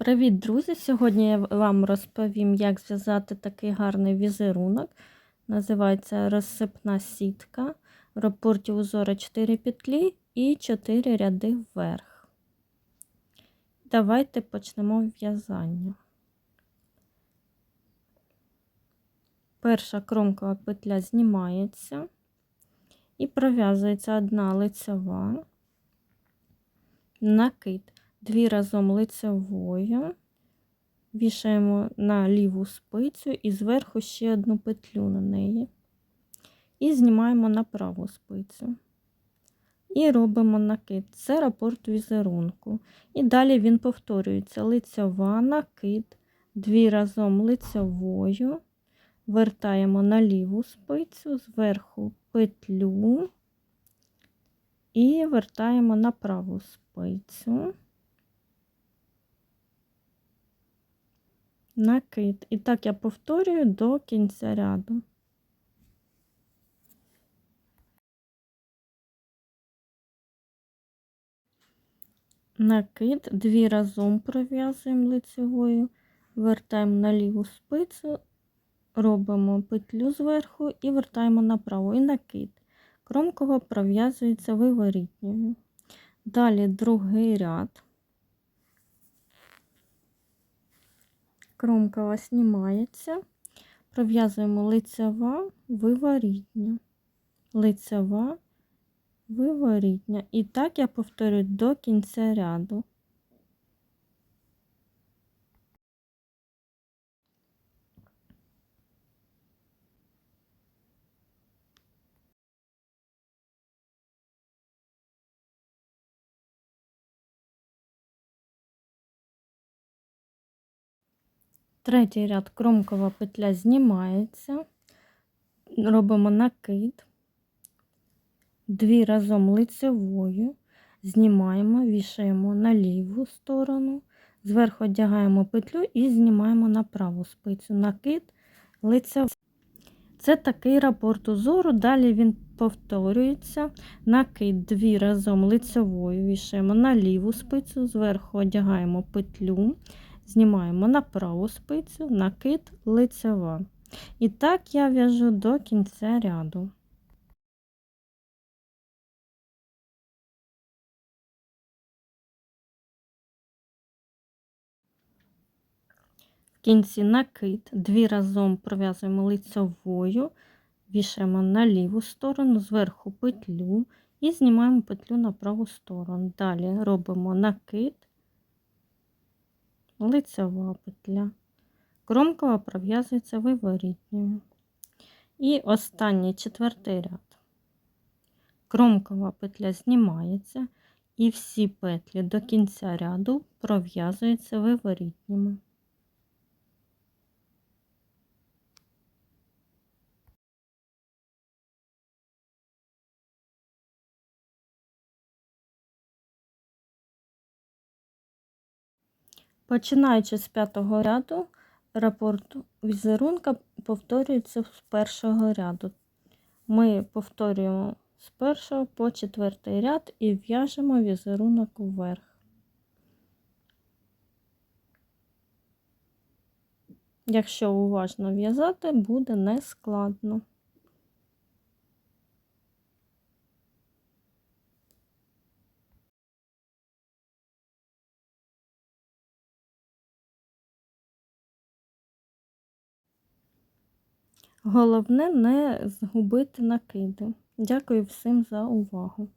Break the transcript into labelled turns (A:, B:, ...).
A: Привіт, друзі! Сьогодні я вам розповім, як зв'язати такий гарний візерунок. Називається розсипна сітка. В рапорті узора 4 петлі і 4 ряди вверх. Давайте почнемо в'язання. Перша кромкова петля знімається і пров'язується одна лицева, накид дві разом лицевою, вішаємо на ліву спицю і зверху ще одну петлю на неї. І знімаємо на праву спицю. І робимо накид. Це рапорт візерунку. І далі він повторюється: лицьова, накид, дві разом лицевою, вертаємо на ліву спицю, зверху петлю і вертаємо на праву спицю. Накид. І так я повторюю до кінця ряду. Накид, дві разом пров'язуємо лицевою, вертаємо на ліву спицю, робимо петлю зверху і вертаємо направо і накид. Кромкова пров'язується виворітньою. Далі другий ряд. Кромкова знімається, пров'язуємо лицева, виворітня, лицева, виворітня. І так я повторюю до кінця ряду. Третій ряд кромкова петля знімається, робимо накид, дві разом лицевою, знімаємо, вішаємо на ліву сторону, зверху одягаємо петлю і знімаємо на праву спицю, накид, лицеву. Це такий рапорт узору, далі він повторюється, накид дві разом лицевою, вішаємо на ліву спицю, зверху одягаємо петлю знімаємо на праву спицю, накид лицева. І так я в'яжу до кінця ряду. В кінці накид, дві разом пров'язуємо лицевою, вішаємо на ліву сторону, зверху петлю і знімаємо петлю на праву сторону. Далі робимо накид, лицева петля. Кромкова пров'язується виворітньою. І останній четвертий ряд. Кромкова петля знімається, і всі петлі до кінця ряду пров'язуються виворітніми. Починаючи з п'ятого ряду, рапорт візерунка повторюється з першого ряду. Ми повторюємо з першого по четвертий ряд і в'яжемо візерунок вверх. Якщо уважно в'язати, буде нескладно. Головне не згубити накиди. Дякую всім за увагу!